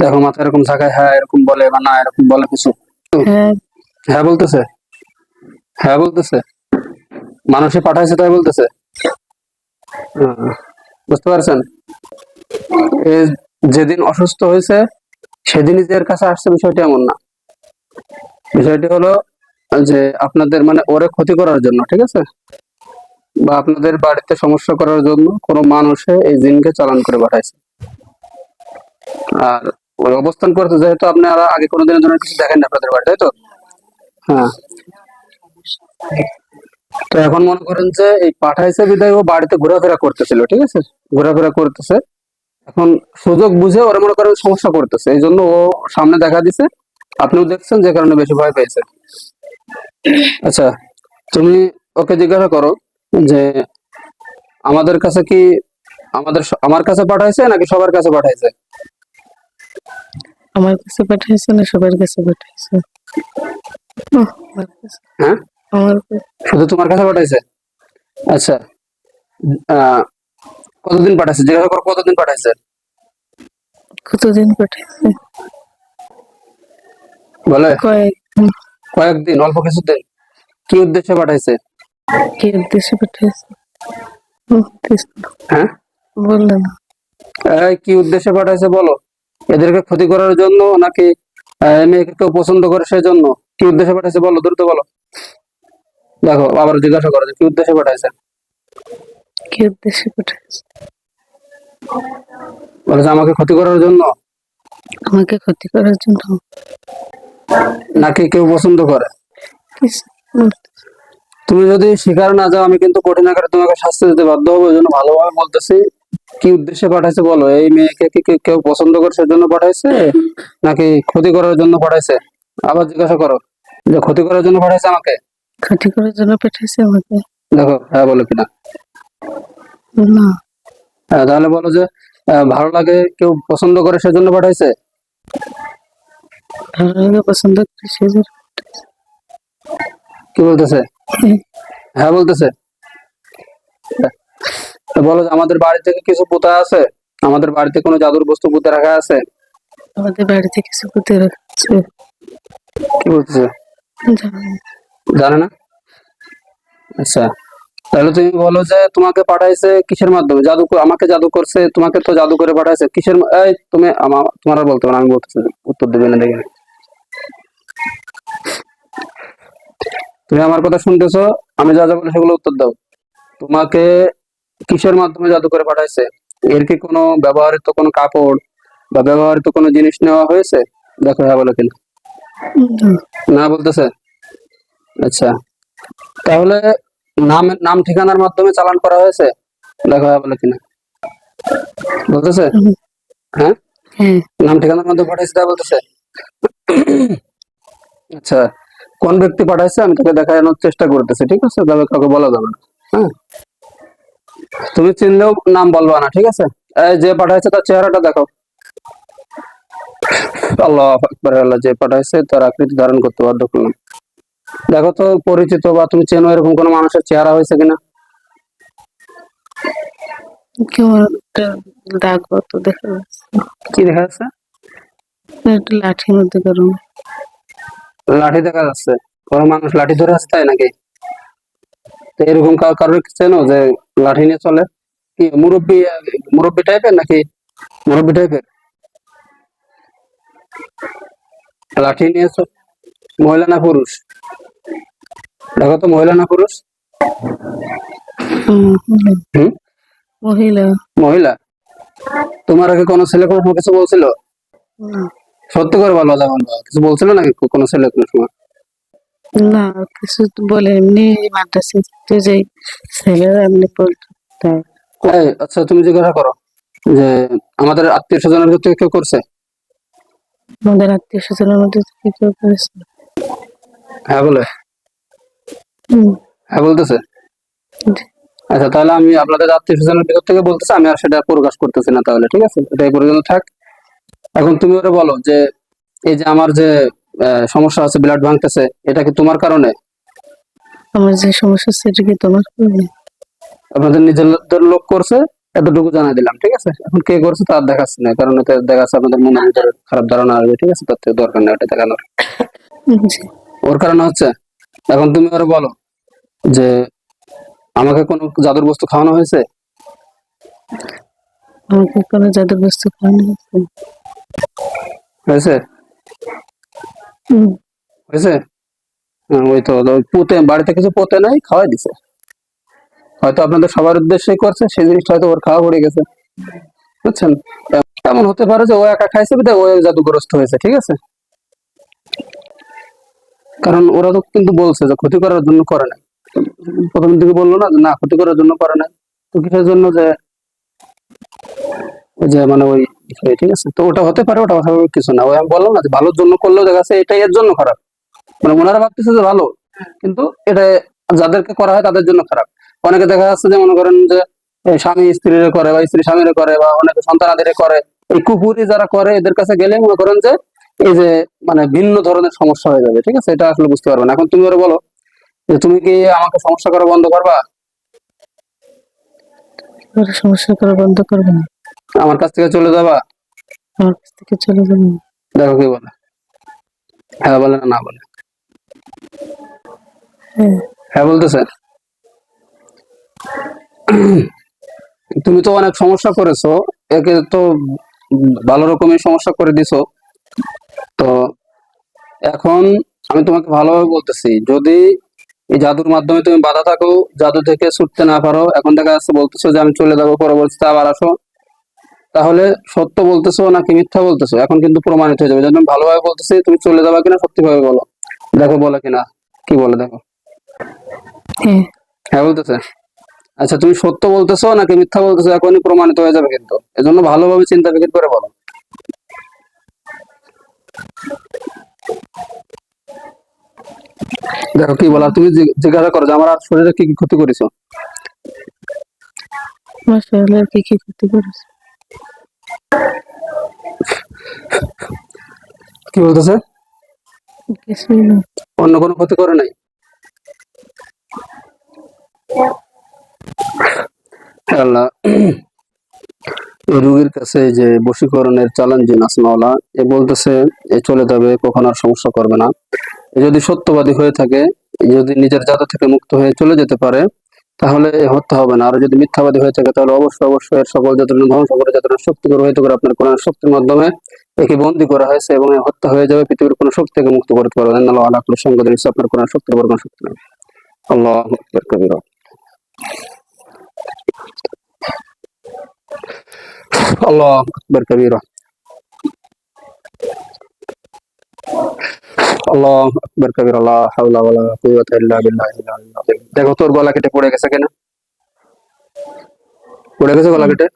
দেখো মাথা এরকম থাকায় হ্যাঁ এরকম বলে বা না এরকম বলে কিছু। হ্যাঁ। হ্যাঁ বলতেছে। হ্যাঁ বলতেছে। মানুষে পাঠাইছে তাই বলতেছে। বুঝতে পারছেন? যেদিন অসুস্থ হয়েছে সেদিনই যে এর কাছে আসছে বিষয়টি এমন না। বিষয়টি হলো যে আপনাদের মানে ওরে ক্ষতি করার জন্য ঠিক আছে? বা আপনাদের বাড়িতে সমস্যা করার জন্য কোনো মানুষে এই জিনকে চালান করে পাঠাইছে। আর অবস্থান করতে যেহেতু আপনারা আগে কোনোদিন এই ধরনের কিছু দেখেন না আপনাদের বাড়ি তাই তো? হ্যাঁ। তো এখন মনে করেন যে এই পাঠাইছে বিদায়, ও বাড়িতে ঘোরাফেরা করতেছিল, ঠিক আছে? ঘোরাফেরা করতেছে। এখন সুযোগ বুঝে ওরা মনে করেন সমস্যা করতেছে। এই জন্য ও সামনে দেখা দিছে। আপনিও দেখছেন, যে কারণে বেশি ভয় পেয়েছে। আচ্ছা তুমি ওকে জিজ্ঞাসা করো যে আমাদের কাছে কি আমাদের আমার কাছে পাঠাইছে নাকি সবার কাছে পাঠাইছে? আমার কাছে পাঠাইছে না সবার কাছে পাঠাইছে? কাছে হ্যাঁ? আমার শুধু তোমার কাছে পাঠাইছে? আচ্ছা। কতদিন পাঠাইছে? জিজ্ঞাসা করো কতদিন পাঠাইছে? কতদিন পাঠাইছে? বলে? কয়েকদিন। অল্প কিছুদিন। কি উদ্দেশ্যে পাঠাইছে? কি উদ্দেশ্যে পাঠাইছে? হ্যাঁ? বলল না। কি উদ্দেশ্যে পাঠাইছে বলো? এদেরকে ক্ষতি করার জন্য নাকি মেয়েকে কেউ পছন্দ করে সেই জন্য কি উদ্দেশ্যে পাঠাইছে বলো দ্রুত বলো। দেখো আবার জিজ্ঞাসা করো কি উদ্দেশ্যে পাঠাইছে। কি উদ্দেশ্যে পাঠাইছে? বলেছে আমাকে ক্ষতি করার জন্য। আমাকে ক্ষতি করার জন্য? নাকি কেউ পছন্দ করে? তুমি যদি স্বীকার না যাও আমি কিন্তু কঠিন আকারে তোমাকে শাস্তি দিতে বাধ্য হব এই জন্য ভালোভাবে বলতেছি। কি উদ্দেশ্যে পাঠাইছে বলো? এই মেয়েকে কি কেউ পছন্দ করে সেজন্য পাঠাইছে? নাকি ক্ষতি করার জন্য পাঠাইছে? আবার জিজ্ঞাসা করো। যে ক্ষতি করার জন্য পাঠাইছে আমাকে? ক্ষতি করার জন্য পাঠাইছে আমাকে। দেখো হ্যাঁ বলো কিনা। না। হ্যাঁ তাহলে বলো যে ভালো লাগে কেউ পছন্দ করে সেজন্য পাঠাইছে? ভালো লাগে পছন্দ করি সেজন্য কি বলতেছে? হ্যাঁ। বলতেছে। তো বলো আমাদের বাড়ি থেকে কিছু পোতা আছে? আমাদের বাড়িতে কোনো জাদুর বস্তু পুঁতে রাখা আছে? আমাদের বাড়িতে কিছু পুঁতে রাখছে। কি বলতেছে? জানে না। আচ্ছা। তাহলে তুমি বলো যে তোমাকে পাঠাইছে কিসের মাধ্যমে? জাদু করে- আমাকে জাদু করছে তোমাকে তো জাদু করে পাঠাইছে। কিসের এই তুমি আমার তোমার বলতে পারো আমি বলতেছি উত্তর দেবে না দেখে তুমি আমার কথা শুনতেছো আমি যা যা বলে সেগুলো উত্তর দাও। তোমাকে কিসের মাধ্যমে জাদু করে পাঠাইছে? এর কি কোনো ব্যবহৃত কোনো কাপড় বা ব্যবহৃত কোনো জিনিস নেওয়া হয়েছে? দেখো হ্যাঁ বলো কিনা না, না বলতেছে? আচ্ছা। তাহলে নাম নাম ঠিকানার মাধ্যমে চালান করা হয়েছে? দেখো হ্যাঁ বলে কিনা। বলতেছে? হ্যাঁ? হ্যাঁ। নাম ঠিকানার মাধ্যমে পাঠাইছে তা বলতেছে? আচ্ছা কোন ব্যক্তি পাঠাইছে? আমি তোকে দেখানোর চেষ্টা করতেছি ঠিক আছে? তবে কাউকে বলা যাবে না। হ্যাঁ? তুমি চিনলেও নাম বলবা না ঠিক আছে? এই যে পাঠাইছে তার চেহারাটা দেখো। আল্লাহ আকবার আল্লাহ যে পাঠাইছে তার আকৃতি ধারণ করতে বাধ্য করলাম। দেখো তো পরিচিত বা তুমি চেনো এরকম কোনো মানুষের চেহারা হয়েছে কিনা? দেখা যাচ্ছে। কি দেখা যাচ্ছে? লাঠির মধ্যে গরম লাঠি দেখা যাচ্ছে। কোনো মানুষ লাঠি ধরে আছে তাই নাকি? তো এরকম কারোর চেনো যে লাঠি নিয়ে চলে? কি মুরব্বী মুরব্বী টাইপের নাকি? মুরব্বী টাইপের লাঠি নিয়ে মহিলা না পুরুষ? দেখো তো মহিলা না পুরুষ? মহিলা। মহিলা? তোমার আগে কোনো ছেলে কোনো কিছু বলছিল? সত্যি করে বলো কথা কিছু বলছিল নাকি কোনো ছেলে কোনো সময়? না কিছু তো বলে এমনি মাদ্রাসে যে ছেলেরা এমনি এই, আচ্ছা তুমি জিজ্ঞাসা করো যে আমাদের আত্মীয় স্বজনের ভিতরে কেউ করছে? আমাদের আত্মীয় স্বজনের মধ্যে থেকে কেউ করেছে। হ্যাঁ বলে। হ্যাঁ বলতেছে? আচ্ছা তাহলে আমি আপনাদের আত্মীয় স্বজনের ভিতর থেকে বলতেছি আমি আর সেটা প্রকাশ করতেছি না তাহলে ঠিক আছে? এটা এই পর্যন্ত থাক। এখন তুমি ওরা বলো যে এই যে আমার যে সমস্যা আছে ব্লাড ভাঙতেছে। এটা কি তোমার কারণে? আমার যে সমস্যা সেটা কি তোমার করবে আপনাদের নিজেদের লোক করছে এতটুকু জানাই দিলাম ঠিক আছে? এখন কে করছে তার দেখাচ্ছে না কারণ এতে দেখাচ্ছে আপনাদের মনের ভিতরে খারাপ ধারণা আসবে ঠিক আছে? তার থেকে দরকার নেই ওটা দেখানোর। ওর কারণে হচ্ছে এখন তুমি ওরা বলো যে আমাকে কোনো জাদুর বস্তু খাওয়ানো হয়েছে? আমাকে কোনো জাদুর বস্তু খাওয়ানো হয়েছে। হয়েছে? হয়েছে? হ্যাঁ, ওই তো পুঁতে বাড়িতে কিছু পোতে নাই খাওয়াই দিছে। হয়তো আপনাদের সবার উদ্দেশ্যেই করছে সেই জিনিসটা হয়তো ওর খাওয়া পড়ে গেছে। বুঝছেন? এমন হতে পারে যে ও একা খাইছে ও জাদুগ্রস্ত হয়েছে ঠিক আছে? কারণ ওরা তো কিন্তু বলছে যে ক্ষতি করার জন্য করে না প্রথম দিকে বলল না না ক্ষতি করার জন্য করে না তো কিসের জন্য যে যে মানে ওই ঠিক আছে। তো ওটা হতে পারে, ওটা অস্বাভাবিক কিছু না। ওই আমি বললাম না যে ভালোর জন্য করলেও দেখা যাচ্ছে এটাই এর জন্য খারাপ। মানে ওনারা ভাবতেছে যে ভালো, কিন্তু এটা যাদেরকে করা হয় তাদের জন্য খারাপ। অনেকে দেখা যাচ্ছে যে মনে করেন যে স্বামী স্ত্রীরে করে বা স্ত্রী স্বামীরে করে বা অনেকে সন্তানাদের করে। এই কুকুরি যারা করে, এদের কাছে গেলে মনে করেন যে, এই যে মানে ভিন্ন ধরনের সমস্যা হয়ে যাবে, ঠিক আছে? এটা আসলে বুঝতে পারবে না। এখন তুমি ওরা বলো, যে তুমি কি আমাকে সমস্যা করা বন্ধ করবা? সমস্যা করা বন্ধ করবে না। আমার কাছ থেকে চলে যাবা? আমার কাছ থেকে চলে যাবে। দেখো কি বলে। হ্যাঁ বলে না না বলে। হ্যাঁ। হ্যাঁ বলতেছে। তুমি তো অনেক সমস্যা করেছ একে তো ভালো রকমের সমস্যা করে দিছো। তো এখন আমি তোমাকে ভালোভাবে বলতেছি যদি এই জাদুর মাধ্যমে তুমি বাধা থাকো জাদু থেকে ছুটতে না পারো এখন দেখা যাচ্ছে বলতেছো যে আমি চলে যাব পরবর্তীতে আবার আসো। তাহলে সত্য বলতেছো নাকি মিথ্যা বলতেছো? এখন কিন্তু প্রমাণিত হয়ে যাবে। আমি ভালোভাবে বলতেছি তুমি চলে যাবা কিনা সত্যি ভাবে বলো। দেখো বলে কিনা। কি বলে দেখো। হ্যাঁ বলতেছে। আচ্ছা তুমি সত্য বলতেছো নাকি মিথ্যা বলতেছো? এখনই প্রমাণিত হয়ে যাবে কিন্তু। এজন্য ভালোভাবে চিন্তা ফিকির করে বলো। দেখো কি বলা? তুমি জিজ্ঞাসা করো যে আমার শরীরে কি কি ক্ষতি করেছ? আমার শরীরের কি কি ক্ষতি করেছে? কি বলতেছে? অন্য কোনো ক্ষতি করে নাই? আল্লাহ রোগীর কাছে এই যে বশীকরণের চালান যে নাসমাওলা এ বলতেছে এ চলে যাবে কখন আর সমস্যা করবে না। এ যদি সত্যবাদী হয়ে থাকে যদি নিজের জাদু থেকে মুক্ত হয়ে চলে যেতে পারে তাহলে হত্যা হবে না। আর যদি মিথ্যাবাদী হয়ে থাকে, তাহলে অবশ্যই অবশ্যই এর সকল যাত্রা ধ্বংস করে যাত্রা শক্তি করে হইতে করে আপনার কোরআন শক্তির মাধ্যমে একে বন্দী করা হয়েছে এবং হত্যা হয়ে যাবে, পৃথিবীর কোনো শক্তিকে মুক্ত করতে পারবে না। আল্লাহ আল্লাহ সঙ্গ দিয়েছে আপনার কোরআন শক্তির কোনো শক্তি নেই। আল্লাহ কবিরা। আল্লাহ আকবার, কবিরা। আল্লাহ আকবার, কবিরা, লা হাওলা ওয়ালা কুওয়াতা ইল্লা আযীম। দেখো তোর গলা কেটে পড়ে গেছে কেন? পড়ে গেছে গলা কেটে?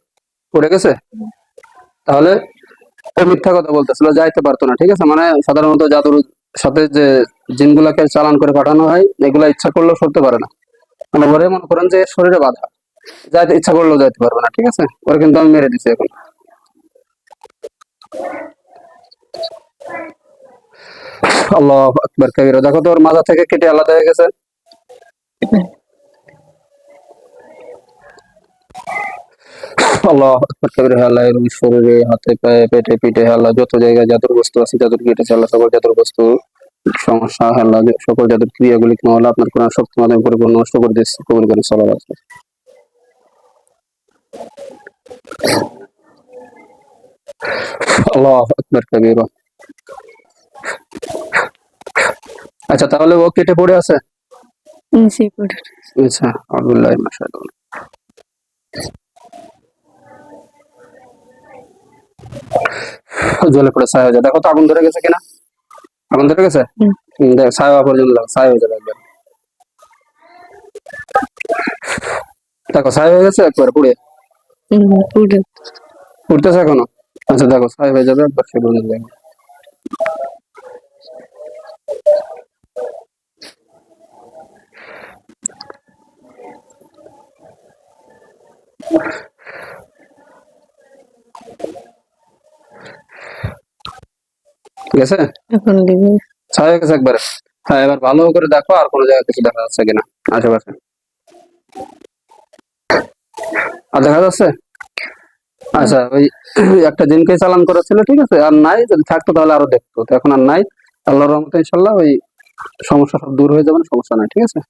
পড়ে গেছে? তাহলে ও মিথ্যা কথা বলতেছিল, যাইতে পারতো না, ঠিক আছে? মানে সাধারণত জাদুর সাথে যে জিনগুলাকে চালান করে পাঠানো হয়, এগুলা ইচ্ছা করলেও সরতে পারে না। মানে ওরে মনে করেন যে শরীরে বাধা। যাইতে, ইচ্ছা করলেও যাইতে পারবে না, ঠিক আছে? ওরা কিন্তু আমি মেরে দিছি এখন। আল্লাহ আকবার, কবিরা। দেখো তোর মাথা থেকে কেটে আলাদা হয়ে গেছে। আল্লাহ আকবার, কবিরা। আল্লাহ এর শরীরে, হাতে, পায়ে, পেটে, পিঠে আল্লাহ, যত জায়গায় জাদুর বস্তু আছে, জাদুর কেটেছে আল্লাহ সকল জাদুর বস্তু, সমস্যা আল্লাহ, সকল জাদুর ক্রিয়াগুলি মাওলা আপনার কোরআন শক্তি মাধ্যমে পরিপূর্ণ, নষ্ট করে দিচ্ছে কবুল সাল্লাল্লাহু আলাইহি আল্লাহ আকবার, কবিরা। আচ্ছা তাহলে ও কেটে পড়ে আছে? নিচে পড়ে আচ্ছা আলহামদুলিল্লাহ মাশাআল্লাহ। জলে পড়ে ছায়া হয়ে যায়। দেখো তো আগুন ধরে গেছে কিনা? আগুন ধরে গেছে? দেখ ছায়া পর্যন্ত লাগ- ছায়া হয়ে যাবে একবার দেখো ছায়া হয়ে গেছে একবার পুড়ে। পুড়ে। উঠতেছে এখনও? আচ্ছা দেখো ছায়া হয়ে যাবে একবার সে পর্যন্ত ঠিক আছে? এখন লেগে ছায়া গেছে একবারে। হ্যাঁ এবার ভালো করে দেখো আর কোনো জায়গায় কিছু দেখা যাচ্ছে কিনা। আশেপাশে আর দেখা যাচ্ছে? আচ্ছা ওই একটা দিনকে চালান করা ছিল ঠিক আছে? আর নাই যদি থাকতো তাহলে আরও দেখতো। তো এখন আর নাই। আল্লাহর রহমতে ইনশাল্লাহ ওই সমস্যা সব দূর হয়ে যাবে সমস্যা নাই ঠিক আছে?